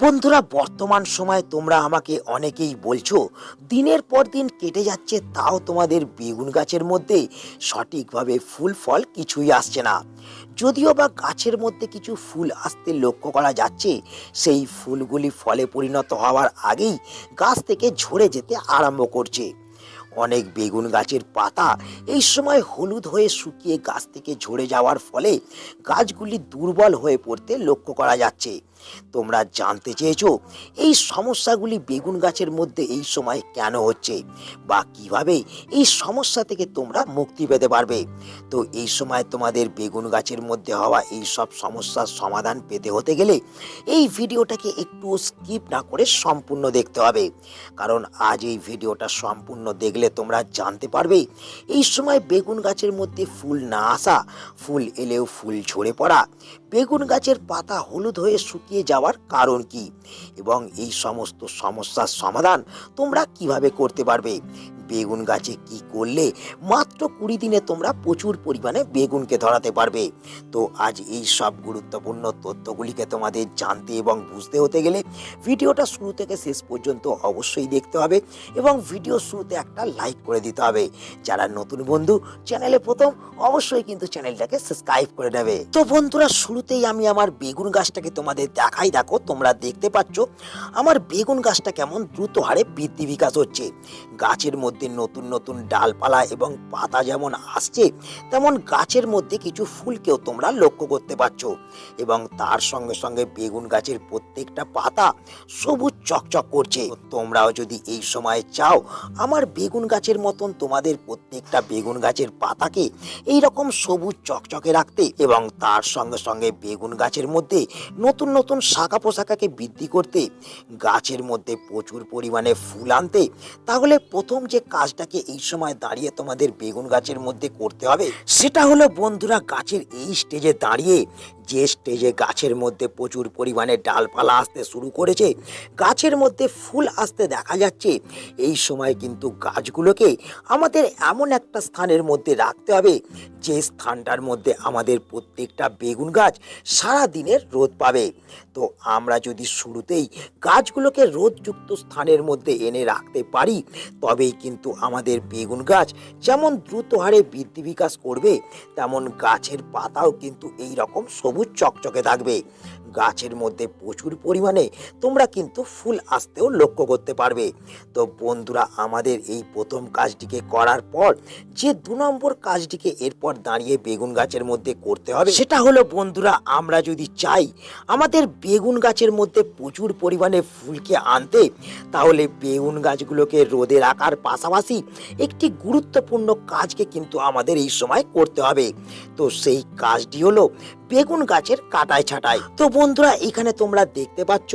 বন্ধুরা, বর্তমান সময়ে তোমরা আমাকে অনেকেই বলছো, দিনের পর দিন কেটে যাচ্ছে, তাও তোমাদের বেগুন গাছের মধ্যে। সঠিকভাবে ফুল, ফল কিছুই আসছে না। যদিও বা গাছের মধ্যে কিছু ফুল আসতে লক্ষ্য করা যাচ্ছে, সেই ফুলগুলি ফলে পরিণত হওয়ার আগেই গাছ থেকে ঝরে যেতে আরম্ভ করছে। অনেক বেগুন গাছের পাতা এই সময় হলুদ হয়ে শুকিয়ে গাছ থেকে ঝরে যাওয়ার ফলে গাছগুলি দুর্বল হয়ে পড়তে লক্ষ্য করা যাচ্ছে। তোমরা জানতে চেয়েছ এই সমস্যাগুলি বেগুন গাছের মধ্যে এই সময় কেন হচ্ছে? বা কীভাবে এই সমস্যা থেকে তোমরা মুক্তি পেতে পারবে? তো এই সময় তোমাদের বেগুন গাছের মধ্যে হওয়া এই সব সমস্যার সমাধান পেতে হতে গেলে এই ভিডিওটাকে একটু স্কিপ না করে সম্পূর্ণ দেখতে হবে। কারণ আজ এই ভিডিওটা সম্পূর্ণ দেখলে তোমরা জানতে পারবে এই সময় বেগুন গাছের মধ্যে ফুল না আসা, ফুল এলেও ফুল ঝরে পড়া, বেগুন গাছের পাতা হলুদ হয়ে শুকিয়ে যাওয়ার কারণ কি? এবং এই সমস্ত সমস্যার সমাধান তোমরা কীভাবে করতে পারবে? বেগুন গাছে কি করলে মাত্র কুড়ি দিনে তোমরা প্রচুর পরিমাণে বেগুনকে ধরাতে পারবে। তো আজ এই সব গুরুত্বপূর্ণ তথ্যগুলিকে তোমাদের জানতে এবং বুঝতে হতে গেলে ভিডিওটা শুরু থেকে শেষ পর্যন্ত অবশ্যই দেখতে হবে এবং ভিডিও শুরুতে একটা লাইক করে দিতে হবে। যারা নতুন বন্ধু, চ্যানেলে প্রথম, অবশ্যই কিন্তু চ্যানেলটাকে সাবস্ক্রাইব করে নেবে। তো বন্ধুরা, শুরুতেই আমি আমার বেগুন গাছটাকে তোমাদের দেখাই। দেখো, তোমরা দেখতে পাচ্ছ, আমার বেগুন গাছটা কেমন দ্রুত হারে বৃদ্ধি বিকাশ হচ্ছে। গাছের মধ্যে নতুন নতুন ডালপালা এবং পাতা যেমন আসছে, তেমন গাছের মধ্যে কিছু ফুলকেও তোমরা লক্ষ্য করতে পারছ। এবং তার সঙ্গে সঙ্গে বেগুন গাছের প্রত্যেকটা পাতা সবুজ চকচক করছে। তোমরাও যদি এই সময় চাও, আমার বেগুন গাছের মতন তোমাদের প্রত্যেকটা বেগুন গাছের পাতাকে এই রকম সবুজ চকচকে রাখতে এবং তার সঙ্গে সঙ্গে বেগুন গাছের মধ্যে নতুন নতুন শাখা পোশাকাকে বৃদ্ধি করতে, গাছের মধ্যে প্রচুর পরিমাণে ফুল আনতে, তাহলে প্রথম যে কাজটাকে এই সময় দাঁড়িয়ে তোমাদের বেগুন গাছের মধ্যে করতে হবে। সেটা হলো বন্ধুরা, গাছের এই স্টেজে দাঁড়িয়ে যে স্টেজে গাছের মধ্যে প্রচুর পরিমাণে ডালপালা আসতে শুরু করেছে, গাছের মধ্যে ফুল আসতে দেখা যাচ্ছে। এই সময় কিন্তু গাছগুলোকে আমাদের এমন একটা স্থানের মধ্যে রাখতে হবে, যে স্থানটার মধ্যে আমাদের প্রত্যেকটা বেগুন গাছ সারা দিনের রোদ পাবে। তো আমরা যদি শুরুতেই গাছগুলোকে রোদযুক্ত স্থানের মধ্যে এনে রাখতে পারি, তবেই কিন্তু আমাদের বেগুন গাছ যেমন দ্রুত হারে বৃদ্ধি বিকাশ করবে, তেমন গাছের পাতাও কিন্তু এই রকম সবুজ চকচকে থাকবে। গাছের মধ্যে প্রচুর পরিমাণে তোমরা কিন্তু ফুল আসতেও লক্ষ্য করতে পারবে। তো বন্ধুরা, আমাদের এই প্রথম কাজটিকে করার পর যে দু নম্বর কাজটিকে এরপর দাঁড়িয়ে বেগুন গাছের মধ্যে করতে হবে, সেটা হলো বন্ধুরা, আমরা যদি চাই আমাদের বেগুন গাছের মধ্যে প্রচুর পরিমাণে ফুলকে আনতে, তাহলে বেগুন গাছগুলোকে রোদে রাখার পাশাপাশি একটি গুরুত্বপূর্ণ কাজকে কিন্তু আমাদের এই সময় করতে হবে। তো সেই কাজটি হলো বেগুন গাছের কাটায় ছাটাই। তো বন্ধুরা, এখানে তোমরা দেখতে পাচ্ছ,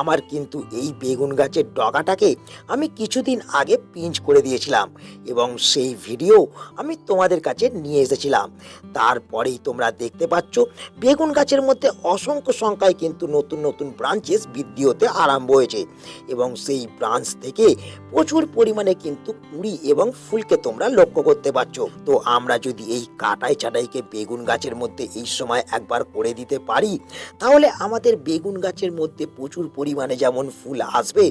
আমার কিন্তু এই বেগুন গাছের ডগাটাকে আমি কিছুদিন আগে পিঞ্চ করে দিয়েছিলাম এবং সেই ভিডিও আমি তোমাদের কাছে নিয়ে এসেছিলাম। তারপরেই তোমরা দেখতে পাচ্ছ, বেগুন গাছের মধ্যে অসংখ্য সংখ্যায় কিন্তু নতুন নতুন ব্রাঞ্চেস বৃদ্ধি হতে আরম্ভ হয়েছে এবং সেই ব্রাঞ্চ থেকে প্রচুর পরিমাণে কিন্তু কুড়ি এবং ফুলকে তোমরা লক্ষ্য করতে পারছ। তো আমরা যদি এই কাটাই ছাটাইকে বেগুন গাছের মধ্যে এই সময় একবার করে দিতে পারি, তাহলে আমাদের বেগুন গাছের মধ্যে প্রচুর পরিমাণে যেমন ফুল আসবে,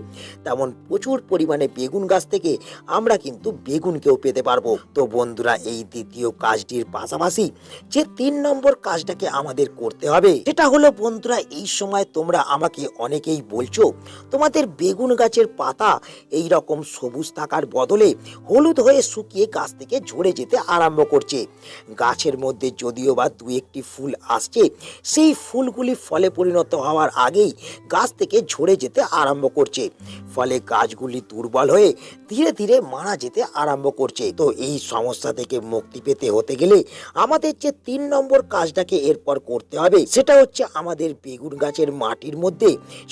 তেমন প্রচুর পরিমাণে বেগুন গাছ থেকে আমরা কিন্তু বেগুনকেও পেতে পারব। তো বন্ধুরা, এই দ্বিতীয় কাজটির পাশাপাশি যে তিন নম্বর কাজটাকে আমাদের করতে হবে, সেটা হলো বন্ধুরা, এই সময় তোমরা আমাকে অনেকেই বলছো, তোমাদের বেগুন গাছের পাতা এই রকম সবুজ থাকার বদলে হলুদ হয়ে শুকিয়ে গাছ থেকে ঝরে যেতে আরম্ভ করছে। গাছের মধ্যে যদিও বা দু একটি ফুল আসছে, সেই ফুলগুলি ফলে পরিণত হওয়ার আগেই গাছ থেকে ঝরে যেতে আরম্ভ করছে। ফলে গাছগুলি দুর্বল হয়ে ধীরে ধীরে মারা যেতে আরম্ভ করছে। তো এই সমস্যা থেকে মুক্তি পেতে হতে গেলে আমাদের যে তিন নম্বর কাজটাকে এরপর করতে হবে, সেটা হচ্ছে আমাদের বেগুন গাছের মাটির মধ্যে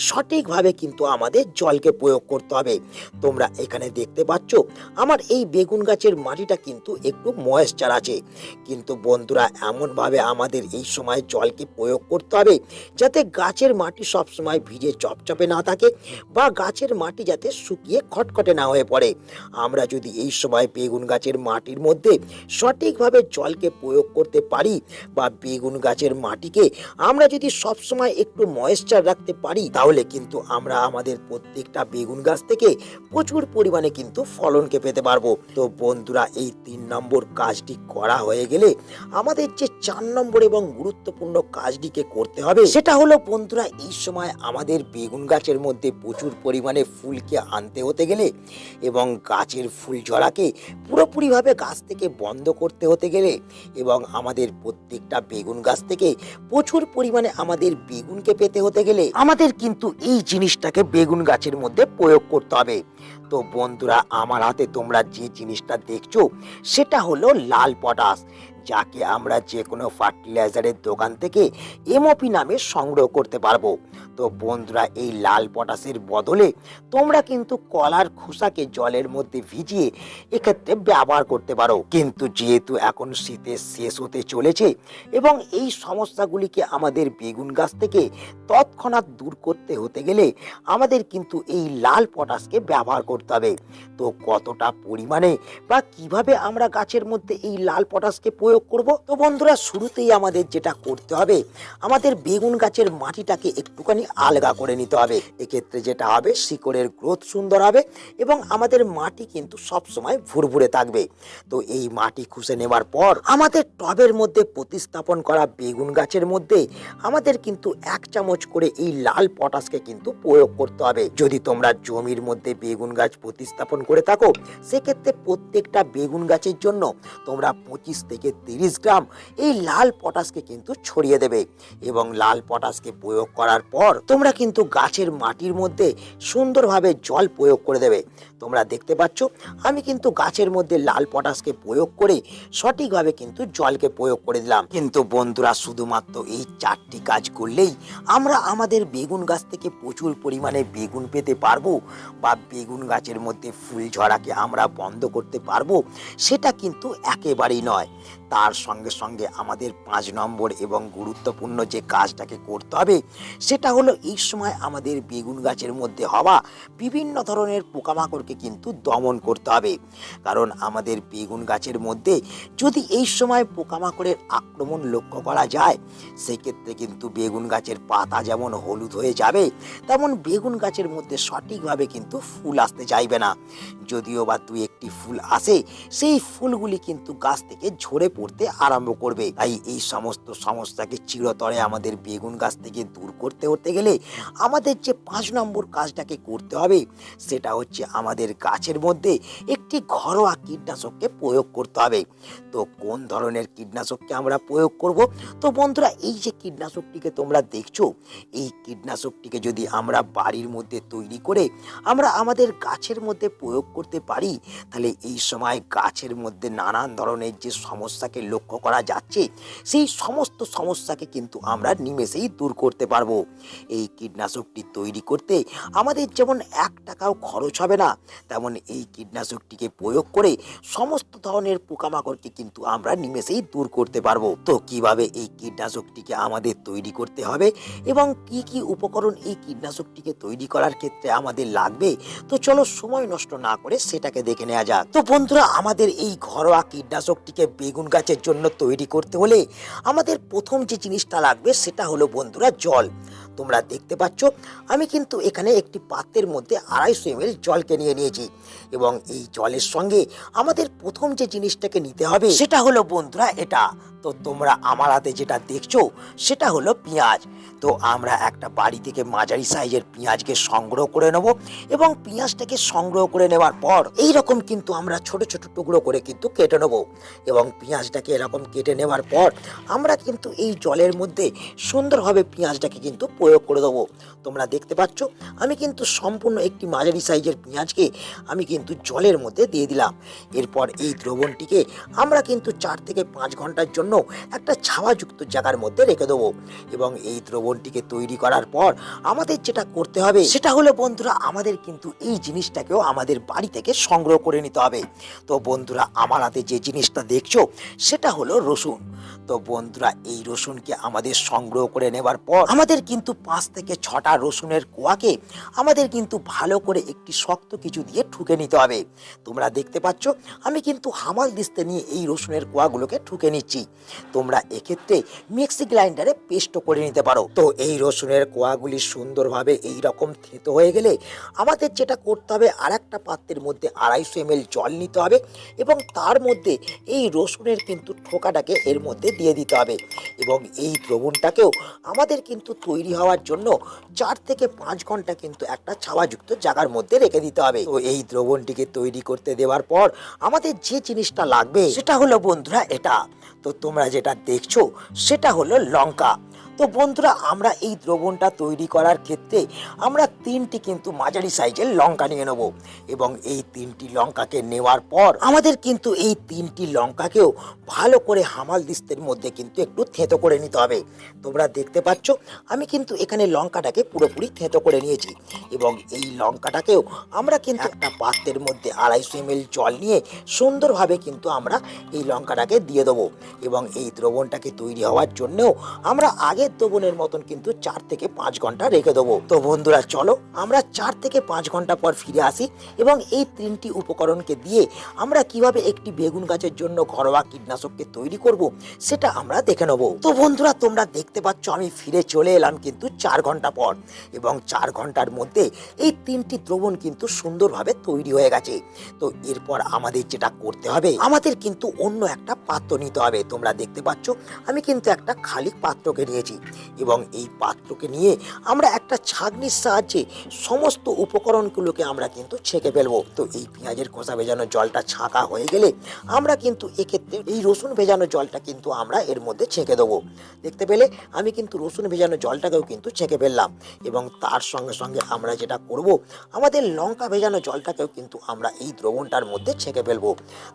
সঠিকভাবে কিন্তু আমাদের জলকে প্রয়োগ করতে হবে। তোমরা এখানে দেখতে পাচ্ছ, আমার এই বেগুন গাছের মাটিটা কিন্তু একটু ময়েশ্চার আছে। কিন্তু বন্ধুরা, এমনভাবে আমাদের এই সময় জলকে প্রয়োগ করতে হবে যাতে গাছের মাটি সবসময় ভিজে চপচপে না থাকে বা গাছের মাটি যাতে শুকিয়ে খটখটে না হয়ে পড়ে। আমরা যদি এই সময় বেগুন গাছের মাটির মধ্যে সঠিকভাবে জলকে প্রয়োগ করতে পারি বা বেগুন গাছের মাটিকে আমরা যদি সবসময় একটু ময়েশ্চার রাখতে পারি, তাহলে কিন্তু আমরা আমাদের প্রত্যেকটা বেগুন গাছ থেকে প্রচুর পরিমাণে কিন্তু ফলনকে পেতে পারব। তো বন্ধুরা, এই তিন নম্বর কাজটি করা হয়ে গেলে আমাদের যে চার নম্বর এবং গুরুত্বপূর্ণ কাজটিকে করতে হবে, সেটা হলো, বন্ধুরা, এই সময় আমাদের বেগুন গাছের মধ্যে প্রচুর পরিমাণে ফুলকে আনতে হতে গেলে এবং গাছের ফুল ঝরাকে পুরোপুরিভাবে গাছ থেকে বন্ধ করতে হতে গেলে এবং আমাদের প্রত্যেকটা বেগুন গাছ থেকে প্রচুর পরিমাণে আমাদের বেগুনকে পেতে হতে গেলে আমাদের কিন্তু এই জিনিসটাকে বেগুন গাছের মধ্যে প্রয়োগ করতে হবে। তো বন্ধুরা, আমার হাতে তোমরা যে জিনিসটা দেখছ, সেটা হলো লাল পটাশ। যাকে আমরা যে কোনো ফার্টিলাইজারের দোকান থেকে এমওপি নামে সংগ্রহ করতে পারব। তো বন্ধুরা, এই লাল পটাশের বদলে তোমরা কিন্তু কলার খোসাকে জলের মধ্যে ভিজিয়ে এক্ষেত্রে ব্যবহার করতে পারো। কিন্তু যেহেতু এখন শীতের শেষ হতে চলেছে এবং এই সমস্যাগুলিকে আমাদের বেগুন গাছ থেকে তৎক্ষণাৎ দূর করতে হতে গেলে আমাদের কিন্তু এই লাল পটাশকে ব্যবহার করতে হবে। তো কতটা পরিমাণে বা কীভাবে আমরা গাছের মধ্যে এই লাল পটাশকে প্রয়োগ করব। তো বন্ধুরা, শুরুতেই আমাদের যেটা করতে হবে, আমাদের বেগুন গাছের মাটিটাকে একটুখানি আলগা করে নিতে হবে। এক্ষেত্রে যেটা হবে, শিকড়ের গ্রোথ সুন্দর হবে এবং আমাদের মাটি কিন্তু সব সময় ভুরভুরে থাকবে। তো এই মাটি খুঁজে নেবার পর, আমাদের টবের মধ্যে প্রতিস্থাপন করা বেগুন গাছের মধ্যে আমাদের কিন্তু এক চামচ করে এই লাল পটাশকে কিন্তু প্রয়োগ করতে হবে। যদি তোমরা জমির মধ্যে বেগুন গাছ প্রতিস্থাপন করে থাকো, সেক্ষেত্রে প্রত্যেকটা বেগুন গাছের জন্য তোমরা পঁচিশ থেকে তিরিশ গ্রাম, এই লাল পটাশকে কিন্তু ছড়িয়ে দেবে এবং লাল পটাশকে প্রয়োগ করার পর তোমরা কিন্তু গাছের মাটির মধ্যে সুন্দরভাবে জল প্রয়োগ করে দেবে। তোমরা দেখতে পাচ্ছ, আমি কিন্তু গাছের মধ্যে লাল পটাশকে প্রয়োগ করে সঠিকভাবে কিন্তু জলকে প্রয়োগ করে দিলাম। কিন্তু বন্ধুরা, শুধুমাত্র এই চারটি কাজ করলেই আমরা আমাদের বেগুন গাছ থেকে প্রচুর পরিমাণে বেগুন পেতে পারব বা বেগুন গাছের মধ্যে ফুল ঝরাকে আমরা বন্ধ করতে পারব, সেটা কিন্তু একেবারেই নয়। তার সঙ্গে সঙ্গে আমাদের পাঁচ নম্বর এবং গুরুত্বপূর্ণ যে কাজটাকে করতে হবে, সেটা হলো এই সময় আমাদের বেগুন গাছের মধ্যে হওয়া বিভিন্ন ধরনের পোকামাকড়কে কিন্তু দমন করতে হবে। কারণ আমাদের বেগুন গাছের মধ্যে যদি এই সময় পোকামাকড়ের আক্রমণ লক্ষ্য করা যায়, সেক্ষেত্রে কিন্তু বেগুন গাছের পাতা যেমন হলুদ হয়ে যাবে, তেমন বেগুন গাছের মধ্যে সঠিকভাবে কিন্তু ফুল আসতে চাইবে না। যদিও বা দুই একটি ফুল আসে, সেই ফুলগুলি কিন্তু গাছ থেকে ঝরে পড়তে আরম্ভ করবে। তাই এই সমস্ত সমস্যাকে চিরতরে আমাদের বেগুন গাছ থেকে দূর করতে হতে গেলে আমাদের যে পাঁচ নম্বর কাজটাকে করতে হবে, সেটা হচ্ছে আমাদের গাছের মধ্যে একটি ঘরোয়া কীটনাশককে প্রয়োগ করতে হবে। তো কোন ধরনের কীটনাশককে আমরা প্রয়োগ করব? তো বন্ধুরা, এই যে কীটনাশকটিকে তোমরা দেখছ, এই কীটনাশকটিকে যদি আমরা বাড়ির মধ্যে তৈরি করে আমরা আমাদের গাছের মধ্যে প্রয়োগ করতে পারি, তাহলে এই সময় গাছের মধ্যে নানান ধরনের যে সমস্যাকে লক্ষ্য করা যাচ্ছে, সেই সমস্ত সমস্যাকে কিন্তু আমরা নিমেষেই দূর করতে পারব। এই কীটনাশকটি তৈরি করতে আমাদের যেমন এক টাকাও খরচ হবে না, তেমন এই কীটনাশকটিকে প্রয়োগ করে সমস্ত ধরনের পোকামাকড়কে কিন্তু আমরা নিমেষেই দূর করতে পারব। তো কীভাবে এই কীটনাশকটিকে আমাদের তৈরি করতে হবে এবং কি কি উপকরণ এই কীটনাশকটিকে তৈরি করার ক্ষেত্রে আমাদের লাগবে, তো চলো সময় নষ্ট না করে সেটাকে দেখে নেওয়া যাক। তো বন্ধুরা, আমাদের এই ঘরোয়া কীটনাশকটিকে বেগুন গাছের জন্য তৈরি করতে হলে আমাদের প্রথম যে জিনিসটা লাগবে সেটা হলো বন্ধুরা জল। তোমরা দেখতে পাচ্ছ, আমি কিন্তু এখানে একটি পাত্রের মধ্যে আড়াইশো এম জলকে নিয়ে নিয়েছি। এবং এই জলের সঙ্গে আমাদের প্রথম যে জিনিসটাকে নিতে হবে, সেটা হলো বন্ধুরা এটা। তো তোমরা আমার হাতে যেটা দেখছ, সেটা হলো পেঁয়াজ। তো আমরা একটা বাড়ি থেকে মাঝারি সাইজের পেঁয়াজকে সংগ্রহ করে নেব এবং পেঁয়াজটাকে সংগ্রহ করে নেওয়ার পর এই রকম কিন্তু আমরা ছোট ছোট টুকরো করে কিন্তু কেটে নেব। এবং পেঁয়াজটাকে এরকম কেটে নেওয়ার পর আমরা কিন্তু এই জলের মধ্যে সুন্দরভাবে পেঁয়াজটাকে কিন্তু প্রয়োগ করে দেবো। তোমরা দেখতে পাচ্ছ, আমি কিন্তু সম্পূর্ণ একটি মাঝারি সাইজের পেঁয়াজকে আমি কিন্তু জলের মধ্যে দিয়ে দিলাম। এরপর এই দ্রবণটিকে আমরা কিন্তু চার থেকে পাঁচ ঘণ্টার জন্য একটা ছাওয়াযুক্ত জায়গার মধ্যে রেখে দেবো। এবং এই দ্রবণটিকে তৈরি করার পর আমাদের যেটা করতে হবে, সেটা হলো বন্ধুরা, আমাদের কিন্তু এই জিনিসটাকেও আমাদের বাড়ি থেকে সংগ্রহ করে নিতে হবে। তো বন্ধুরা, আমার হাতে যে জিনিসটা দেখছ, সেটা হলো রসুন। তো বন্ধুরা, এই রসুনকে আমাদের সংগ্রহ করে নেবার পর আমাদের কিন্তু পাঁচ থেকে ছটা রসুনের কোয়াকে আমাদের কিন্তু ভালো করে একটি শক্ত কিছু দিয়ে ঠুকে নিতে হবে। তোমরা দেখতে পাচ্ছ, আমি কিন্তু হামাল দিস্তে নিয়ে এই রসুনের কোয়াগুলোকে ঠুকে নিচ্ছি। তোমরা এক্ষেত্রে মিক্সি গ্রাইন্ডারে পেস্টও করে নিতে পারো। তো এই রসুনের কোয়াগুলি সুন্দরভাবে এই রকম থেতো হয়ে গেলে আমাদের যেটা করতে হবে আর একটা পাত্রের মধ্যে আড়াইশো এম জল নিতে হবে এবং তার মধ্যে এই রসুনের কিন্তু ঠোকাটাকে এর মধ্যে দিয়ে দিতে হবে এবং এই দ্রবণটাকেও আমাদের কিন্তু তৈরি হওয়ার জন্য চার থেকে পাঁচ ঘণ্টা কিন্তু একটা ছাওয়াযুক্ত জায়গার মধ্যে রেখে দিতে হবে। তো এই দ্রবণটিকে তৈরি করতে দেওয়ার পর আমাদের যে জিনিসটা লাগবে সেটা হলো বন্ধুরা এটা। তো তোমরা যেটা দেখছ সেটা হলো লঙ্কা। তো বন্ধুরা, আমরা এই দ্রবণটা তৈরি করার ক্ষেত্রে আমরা তিনটি কিন্তু মাঝারি সাইজের লঙ্কা নিয়ে নেব এবং এই তিনটি লঙ্কাকে নেওয়ার পর আমাদের কিন্তু এই তিনটি লঙ্কাকেও ভালো করে হামাল দিস্তের মধ্যে কিন্তু একটু থেঁতো করে নিতে হবে। তোমরা দেখতে পাচ্ছ, আমি কিন্তু এখানে লঙ্কাটাকে পুরোপুরি থেঁতো করে নিয়েছি এবং এই লঙ্কাটাকেও আমরা কিন্তু একটা পাত্রের মধ্যে আড়াইশো এম জল নিয়ে সুন্দরভাবে কিন্তু আমরা এই লঙ্কাটাকে দিয়ে দেবো এবং এই দ্রবণটাকে তৈরি হওয়ার জন্যও আমরা আগের দ্রবণের মতন কিন্তু চার থেকে পাঁচ ঘণ্টা রেখে দেবো। তো বন্ধুরা, চলো আমরা চার থেকে পাঁচ ঘণ্টা পর ফিরে আসি এবং এই তিনটি উপকরণকে দিয়ে আমরা কীভাবে একটি বেগুন গাছের জন্য ঘরোয়া কীটনাশককে তৈরি করব সেটা আমরা দেখে নেব। তো বন্ধুরা, তোমরা দেখতে পাচ্ছ আমি ফিরে চলে এলাম কিন্তু চার ঘণ্টা পর এবং চার ঘণ্টার মধ্যে এই তিনটি দ্রবণ কিন্তু সুন্দরভাবে তৈরি হয়ে গেছে। তো এরপর আমাদের যেটা করতে হবে, আমাদের কিন্তু অন্য একটা পাত্র নিতে হবে। তোমরা দেখতে পাচ্ছ, আমি কিন্তু একটা খালি পাত্রকে নিয়েছি এবং এই পাত্রকে নিয়ে আমরা একটা ছাগনির সাহায্যে সমস্ত উপকরণগুলোকে আমরা কিন্তু ছেঁকে ফেলব। তো এই পেঁয়াজের খোসা ভেজানো জলটা ছাঁকা হয়ে গেলে আমরা কিন্তু এক্ষেত্রে এই রসুন ভেজানো জলটা কিন্তু আমরা এর মধ্যে ছেঁকে দেবো। দেখতে পেলে, আমি কিন্তু রসুন ভেজানো জলটাকেও কিন্তু ছেঁকে ফেললাম এবং তার সঙ্গে সঙ্গে আমরা যেটা করব, আমাদের লঙ্কা ভেজানো জলটাকেও কিন্তু আমরা এই দ্রবণটার মধ্যে ছেঁকে ফেলব।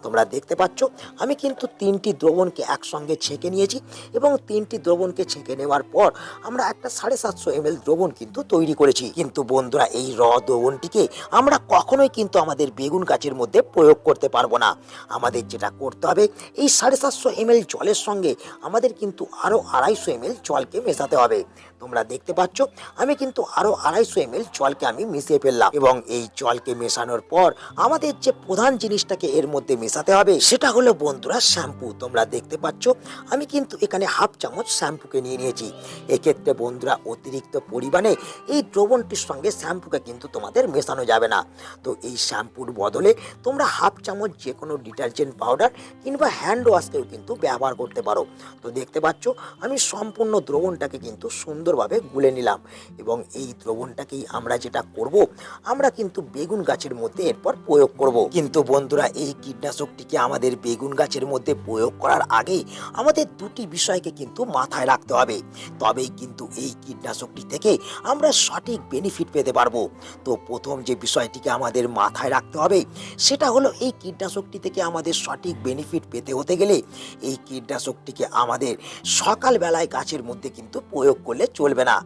তোমরা দেখতে পাচ্ছ, আমি কিন্তু তিনটি দ্রবণকে একসঙ্গে ছেঁকে নিয়েছি এবং তিনটি দ্রবণকে ছেঁকে নেওয়ার পর আমরা একটা সাড়ে সাতশো এম দ্রবণ কিন্তু তৈরি করেছি। কিন্তু বন্ধুরা, এই র দ্রবণটিকে আমরা কখনোই কিন্তু আমাদের বেগুন গাছের মধ্যে প্রয়োগ করতে পারব না। আমাদের যেটা করতে হবে, এই সাড়ে সাতশো এম জলের সঙ্গে আমাদের কিন্তু আরও আড়াইশো এম জলকে মেশাতে হবে। তোমরা দেখতে পাচ্ছ, আমি কিন্তু আরও আড়াইশো এম জলকে আমি মিশিয়ে ফেললাম এবং এই জলকে মেশানোর পর আমাদের যে প্রধান জিনিসটাকে এর মধ্যে মেশাতে হবে, সেটা হলো বন্ধুরা শ্যাম্পু তোমরা দেখতে পাচ্ছ। আমি কিন্তু এখানে হাফ চামচ শ্যাম্পুকে নিয়ে নিয়েছি। এক্ষেত্রে বন্ধুরা, অতিরিক্ত পরিমাণে এই দ্রবণটির সঙ্গে শ্যাম্পুকে কিন্তু তোমাদের মেশানো যাবে না। তো এই শ্যাম্পুর বদলে তোমরা হাফ চামচ যে কোনো ডিটারজেন্ট পাউডার কিংবা হ্যান্ড ওয়াশকেও কিন্তু ব্যবহার করতে পারো। তো দেখতে পাচ্ছ, আমি সম্পূর্ণ দ্রবণটাকে কিন্তু সুন্দরভাবে গুলে নিলাম এবং এই দ্রবণটাকেই আমরা যেটা করব, আমরা কিন্তু বেগুন গাছের মধ্যে এরপর প্রয়োগ করব। কিন্তু বন্ধুরা, এই কীটনাশকটিকে আমাদের বেগুন গাছের মধ্যে প্রয়োগ করার আগে আমাদের দুটি বিষয়কে কিন্তু মাথায় রাখতে হবে। তবেই কিন্তু এই কীটনাশকটি থেকে আমরা সঠিক বেনিফিট পেতে পারব। তো প্রথম যে বিষয়টিকে আমাদের মাথায় রাখতে হবে, সেটা হলো এই কীটনাশকটি থেকে আমাদের সঠিক বেনিফিট পেতে হতে গেলে এই কীটনাশকটিকে আমাদের সকালবেলায় গাছের মধ্যে কিন্তু প্রয়োগ করলে চলবে না।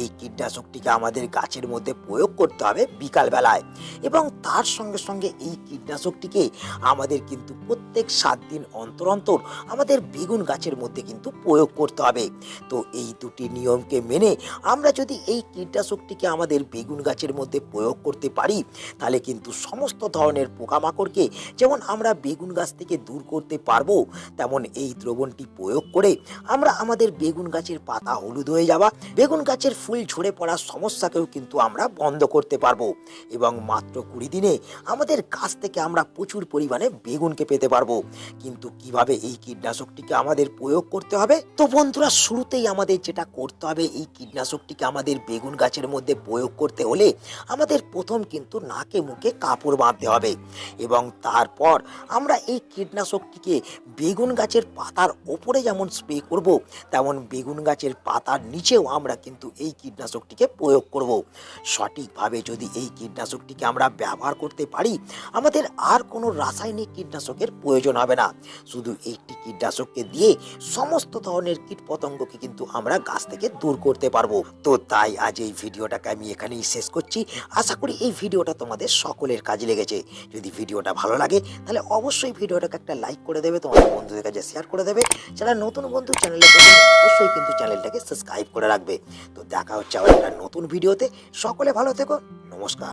এই কীটনাশকটিকে আমাদের গাছের মধ্যে প্রয়োগ করতে হবে বিকালবেলায় এবং তার সঙ্গে সঙ্গে এই কীটনাশকটিকে আমাদের কিন্তু প্রত্যেক সাত দিন অন্তর অন্তর অন্তর আমাদের বেগুন গাছের মধ্যে কিন্তু প্রয়োগ করতে হবে। তো এই দুটি নিয়মকে মেনে আমরা যদি এই কীটনাশকটিকে আমাদের বেগুন গাছের মধ্যে প্রয়োগ করতে পারি, তাহলে কিন্তু সমস্ত ধরনের পোকামাকড়কে যেমন আমরা বেগুন গাছ থেকে দূর করতে পারব, তেমন এই দ্রবণটি প্রয়োগ করে আমরা আমাদের বেগুন গাছের পাতা হলুদ হয়ে যাওয়া, বেগুন গাছের ফুল ঝরে পড়ার সমস্যাকেও কিন্তু আমরা বন্ধ করতে পারব এবং মাত্র কুড়ি দিনে আমাদের গাছ থেকে আমরা প্রচুর পরিমাণে বেগুনকে পেতে পারব। কিন্তু কীভাবে এই কীটনাশকটিকে আমাদের প্রয়োগ করতে হবে? তো বন্ধুরা, শুরুতেই আমাদের যেটা করতে হবে, এই কীটনাশকটিকে আমাদের বেগুন গাছের মধ্যে প্রয়োগ করতে হলে আমাদের প্রথম কিন্তু নাকে মুখে কাপড় বাঁধতে হবে এবং তারপর আমরা এই কীটনাশকটিকে বেগুন গাছের পাতার ওপরে যেমন স্প্রে করব, তেমন বেগুন গাছের পাতার নিচেও আমরা কিন্তু এই কীটনাশকটিকে প্রয়োগ করব। সঠিকভাবে যদি এই কীটনাশকটিকে আমরা ব্যবহার করতে পারি, আমাদের আর কোনো রাসায়নিক কীটনাশকের প্রয়োজন হবে না। শুধু একটি কীটনাশককে দিয়ে সমস্ত ধরনের কীটপতঙ্গকে কিন্তু আমরা গাছ থেকে দূর করতে পারব। তো তাই আজ এই ভিডিওটাকে আমি এখানেই শেষ করছি। আশা করি এই ভিডিওটা তোমাদের সকলের কাজে লেগেছে। যদি ভিডিওটা ভালো লাগে, তাহলে অবশ্যই ভিডিওটাকে একটা লাইক করে দেবে, তোমাদের বন্ধুদের কাছে শেয়ার করে দেবে। যারা নতুন বন্ধু, চ্যানেলে অবশ্যই কিন্তু চ্যানেলটাকে সাবস্ক্রাইব করে রাখবে। তো দেখা হচ্ছে আবার একটা নতুন ভিডিওতে। সকলে ভালো থেকো, নমস্কার।